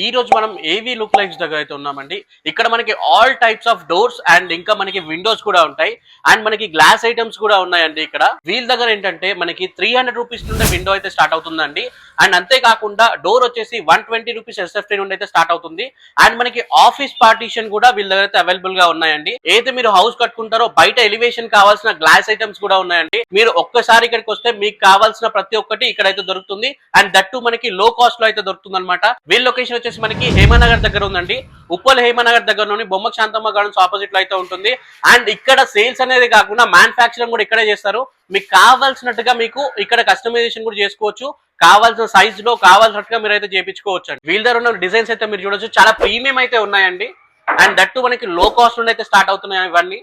ఈ రోజు మనం ఏవి లుక్ లైక్స్ దగ్గర అయితే ఉన్నామండి. ఇక్కడ మనకి all types of doors and ఇంకా మనకి విండోస్ కూడా ఉంటాయి. అండ్ మనకి గ్లాస్ ఐటమ్స్ కూడా ఉన్నాయండి ఇక్కడ. వీళ్ళ దగ్గర ఏంటంటే మనకి త్రీ హండ్రెడ్ రూపీస్ నుండి విండో అయితే స్టార్ట్ అవుతుందండి. అండ్ అంతేకాకుండా డోర్ వచ్చేసి వన్ ట్వంటీ రూపీస్ ఎస్ఎఫ్టీ నుండి అయితే స్టార్ట్ అవుతుంది. అండ్ మనకి ఆఫీస్ పార్టీషన్ కూడా వీళ్ళ దగ్గర అయితే అవైలబుల్గా ఉన్నాయండి. ఏదైతే మీరు హౌస్ కట్టుకుంటారో బయట ఎలివేషన్ కావాల్సిన గ్లాస్ ఐటమ్స్ కూడా ఉన్నాయండి. మీరు ఒక్కసారి ఇక్కడికి వస్తే మీకు కావాల్సిన ప్రతి ఒక్కటి ఇక్కడైతే దొరుకుతుంది. అండ్ దట్టు మనకి లో కాస్ట్లో అయితే దొరుకుతుంది అనమాట వీళ్ళ లొకేషన్ వచ్చేసి మనకి హేమనగర్ దగ్గర ఉందండి. ఉప్పల్ హేమనగర్ దగ్గరలోని బొమ్మ శాంతమ్మ గార్డెన్స్ ఆపోజిట్లో అయితే ఉంటుంది. అండ్ ఇక్కడ సేల్స్ అనేది కాకుండా మ్యానుఫాక్చరింగ్ కూడా ఇక్కడే చేస్తారు. మీకు కావాల్సినట్టుగా మీకు ఇక్కడ కస్టమైజేషన్ కూడా చేసుకోవచ్చు. కావాల్సిన సైజ్లో కావాల్సినట్టుగా మీరు అయితే చేయించుకోవచ్చు అండి వీళ్ళ దగ్గర ఉన్న డిజైన్స్ అయితే మీరు చూడొచ్చు. చాలా ప్రీమియం అయితే ఉన్నాయండి. అండ్ దట్టు మనకి లో కాస్ట్ నుండి అయితే స్టార్ట్ అవుతున్నాయి ఇవన్నీ.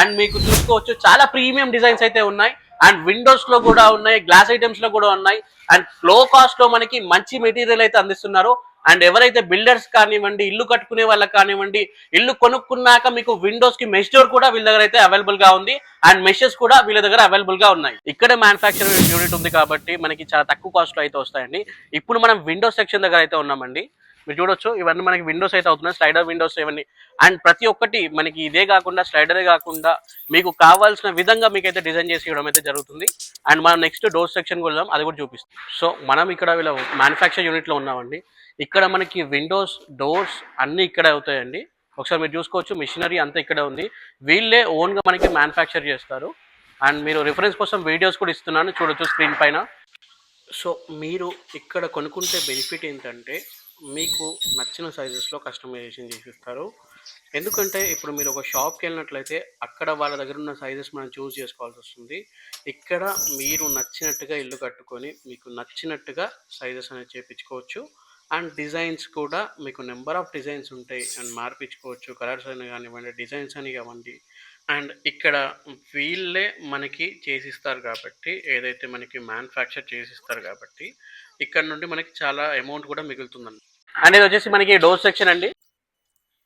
అండ్ మీకు చూసుకోవచ్చు చాలా ప్రీమియం డిజైన్స్ అయితే ఉన్నాయి. అండ్ విండోస్లో కూడా ఉన్నాయి గ్లాస్ ఐటమ్స్లో కూడా ఉన్నాయి. అండ్లో కాస్ట్లో మనకి మంచి మెటీరియల్ అయితే అందిస్తున్నారు. అండ్ ఎవరైతే బిల్డర్స్ కానివ్వండి ఇల్లు కట్టుకునే వాళ్ళకి కానివ్వండి ఇల్లు కొనుక్కున్నాక మీకు విండోస్కి మెష్ డోర్ కూడా వీళ్ళ దగ్గర అయితే అవైలబుల్గా ఉంది. అండ్ మెషెస్ కూడా వీళ్ళ దగ్గర అవైలబుల్గా ఉన్నాయి. ఇక్కడ మ్యానుఫాక్చరింగ్ యూనిట్ ఉంది కాబట్టి మనకి చాలా తక్కువ కాస్ట్లో అయితే వస్తాయండి. ఇప్పుడు మనం విండోస్ సెక్షన్ దగ్గర అయితే ఉన్నామండి. మీరు చూడొచ్చు. ఇవన్నీ మనకి విండోస్ అయితే అవుతున్నాయి. స్లైడర్ విండోస్ ఇవన్నీ. అండ్ ప్రతి ఒక్కటి మనకి ఇదే కాకుండా స్లైడరే కాకుండా మీకు కావాల్సిన విధంగా మీకు అయితే డిజైన్ చేసి ఇవ్వడం అయితే జరుగుతుంది. అండ్ మనం నెక్స్ట్ డోర్ సెక్షన్ వెళ్దాం. అది కూడా చూపిస్తాం. సో మనం ఇక్కడ వీళ్ళ మ్యానుఫ్యాక్చర్ యూనిట్లో ఉన్నామండి. ఇక్కడ మనకి విండోస్ డోర్స్ అన్నీ ఇక్కడే అవుతాయండి. ఒకసారి మీరు చూసుకోవచ్చు. మిషనరీ అంతా ఇక్కడే ఉంది. వీళ్ళే ఓన్గా మనకి మ్యానుఫ్యాక్చర్ చేస్తారు. అండ్ మీరు రిఫరెన్స్ కోసం వీడియోస్ కూడా ఇస్తున్నాను. చూడొచ్చు స్క్రీన్ పైన. సో మీరు ఇక్కడ కొనుక్కుంటే బెనిఫిట్ ఏంటంటే మీకు నచ్చిన సైజెస్లో కస్టమైజేషన్ చేసిస్తారు. ఎందుకంటే ఇప్పుడు మీరు ఒక షాప్కి వెళ్ళినట్లయితే అక్కడ వాళ్ళ దగ్గర ఉన్న సైజెస్ మనం చూస్ చేసుకోవాల్సి వస్తుంది. ఇక్కడ మీరు నచ్చినట్టుగా ఇల్లు కట్టుకొని మీకు నచ్చినట్టుగా సైజెస్ అనేది చేపించుకోవచ్చు. అండ్ డిజైన్స్ కూడా మీకు నెంబర్ ఆఫ్ డిజైన్స్ ఉంటాయి అండ్ మార్పించుకోవచ్చు. కలర్స్ అని కానివ్వండి డిజైన్స్ అని కావండి అండ్ ఇక్కడ వీళ్ళే మనకి చేసిస్తారు కాబట్టి ఏదైతే మనకి మ్యానుఫ్యాక్చర్ చేసిస్తారు కాబట్టి ఇక్కడ నుండి మనకి చాలా అమౌంట్ కూడా మిగులుతుందండి అండ్ ఇది వచ్చేసి మనకి డోర్ సెక్షన్ అండి.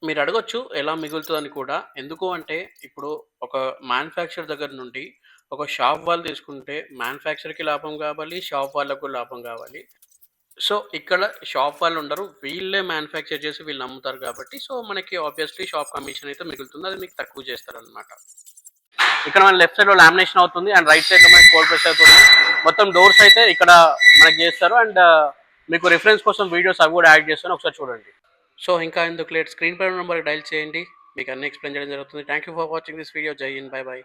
మీరు అడగొచ్చు ఎలా మిగులుతుందని కూడా. ఎందుకు అంటే ఇప్పుడు ఒక మ్యానుఫ్యాక్చర్ దగ్గర నుండి ఒక షాప్ వాళ్ళు తీసుకుంటే మ్యానుఫ్యాక్చర్కి లాభం కావాలి షాప్ వాళ్ళకు లాభం కావాలి. సో ఇక్కడ షాప్ వాళ్ళు ఉండరు వీళ్ళే మ్యానుఫ్యాక్చర్ చేసి వీళ్ళు అమ్ముతారు కాబట్టి. సో మనకి ఆబ్వియస్లీ షాప్ కమిషన్ అయితే మిగులుతుంది అది మీకు తక్కువ చేస్తారనమాట ఇక్కడ మన లెఫ్ట్ సైడ్లో లామినేషన్ అవుతుంది అండ్ రైట్ సైడ్లో మనకి కోల్డ్ ప్రెస్ అవుతుంది. మొత్తం డోర్స్ అయితే ఇక్కడ మనకి చేస్తారు అండ్ మీకు రిఫరెన్స్ కోసం వీడియోస్ అవి కూడా యాడ్ చేస్తాను ఒకసారి చూడండి. సో ఇంకా ఎందుకు లేట్? స్క్రీన్ పై నెంబర్ డైల్ చేయండి. మీకు అన్ని ఎక్స్ప్లెయిన్ చేయడం జరుగుతుంది. Thank you for watching this video Jai Hind bye by